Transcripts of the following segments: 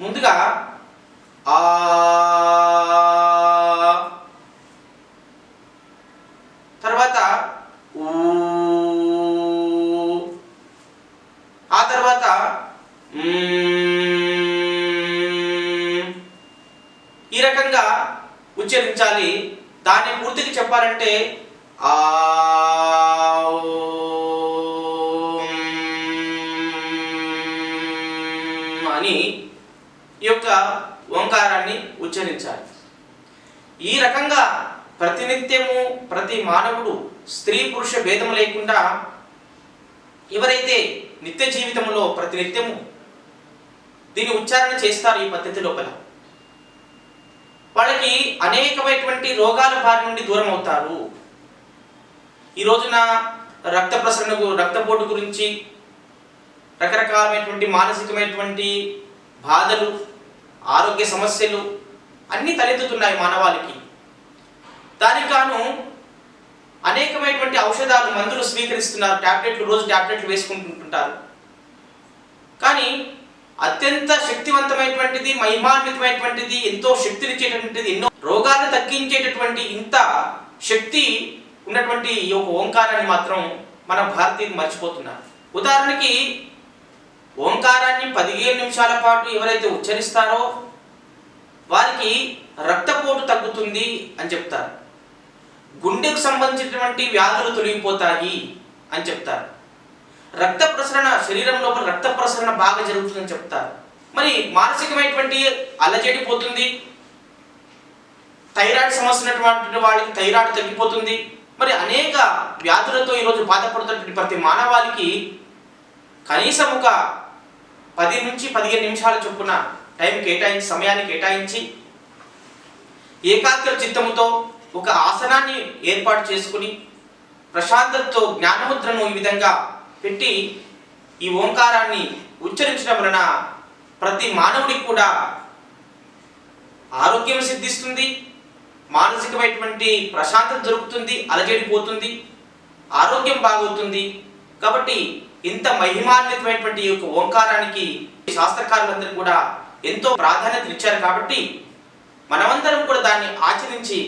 ముందుగా ఆ తర్వాత ఊ. ఆ తర్వాత ఈ రకంగా ఉచ్చరించాలి. దాన్ని పూర్తిగా చెప్పాలంటే ఆ అని ఈ యొక్క ఓంకారాన్ని ఉచ్చరించాలి. ఈ రకంగా ప్రతినిత్యము ప్రతి మానవుడు స్త్రీ పురుష భేదం లేకుండా ఎవరైతే నిత్య జీవితంలో ప్రతినిత్యము దీన్ని ఉచ్చారణ చేస్తారు ఈ పద్ధతి లోపల. వాళ్ళకి అనేకమైనటువంటి రోగాల బారి నుండి దూరం అవుతారు. ఈ రోజున రక్త ప్రసరణకు రక్తపోటు గురించి రకరకాలమైనటువంటి మానసికమైనటువంటి బాధలు ఆరోగ్య సమస్యలు అన్నీ తలెత్తుతున్నాయి మానవాళికి. దానికి గాను అనేకమైనటువంటి ఔషధాలు మందులు స్వీకరిస్తున్నారు. టాబ్లెట్లు రోజు టాబ్లెట్లు వేసుకుంటుంటారు. కానీ అత్యంత శక్తివంతమైనటువంటిది మహిమాన్వితమైనటువంటిది ఎంతో శక్తినిచ్చేటటువంటిది ఎన్నో రోగాలను తగ్గించేటటువంటి ఇంత శక్తి ఉన్నటువంటి ఈ యొక్క ఓంకారాన్ని మాత్రం మన భారతీయులు మర్చిపోతున్నారు. ఉదాహరణకి ఓంకారాన్ని పదిహేను నిమిషాల పాటు ఎవరైతే ఉచ్చరిస్తారో వారికి రక్తపోటు తగ్గుతుంది అని చెప్తారు. గుండెకు సంబంధించినటువంటి వ్యాధులు తొలగిపోతాయి అని చెప్తారు. రక్త ప్రసరణ శరీరం లోపల రక్త ప్రసరణ బాగా జరుగుతుందని చెప్తారు. మరి మానసికమైనటువంటి అలజడి పోతుంది. థైరాయిడ్ సమస్య ఉన్నటువంటి వాళ్ళకి థైరాయిడ్ తగ్గిపోతుంది. మరి అనేక వ్యాధులతో ఈరోజు బాధపడుతున్నటువంటి ప్రతి మానవాళికి కనీసం ఒక పది నుంచి పదిహేను నిమిషాల చొప్పున టైం కేటాయించి సమయాన్ని కేటాయించి ఏకాగ్ర చిత్తముతో ఒక ఆసనాన్ని ఏర్పాటు చేసుకుని ప్రశాంతతతో జ్ఞానముద్రను ఈ విధంగా పెట్టి ఈ ఓంకారాన్ని ఉచ్చరించడం వలన ప్రతి మానవుడికి కూడా ఆరోగ్యం సిద్ధిస్తుంది మానసికమైనటువంటి ప్రశాంతత దొరుకుతుంది అలజడిపోతుంది ఆరోగ్యం బాగవుతుంది. కాబట్టి ఇంత మహిమాన్వితమైనటువంటి ఈ యొక్క ఓంకారానికి శాస్త్రకారులందరూ కూడా ఎంతో ప్రాధాన్యత ఇచ్చారు కాబట్టి మనమందరం కూడా దాన్ని ఆచరించి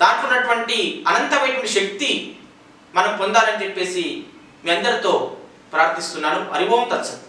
దాంట్లో ఉన్నటువంటి అనంతమైనటువంటి శక్తి మనం పొందాలని చెప్పేసి మీ అందరితో ప్రార్థిస్తున్నాను. హరి ఓం తత్సత్.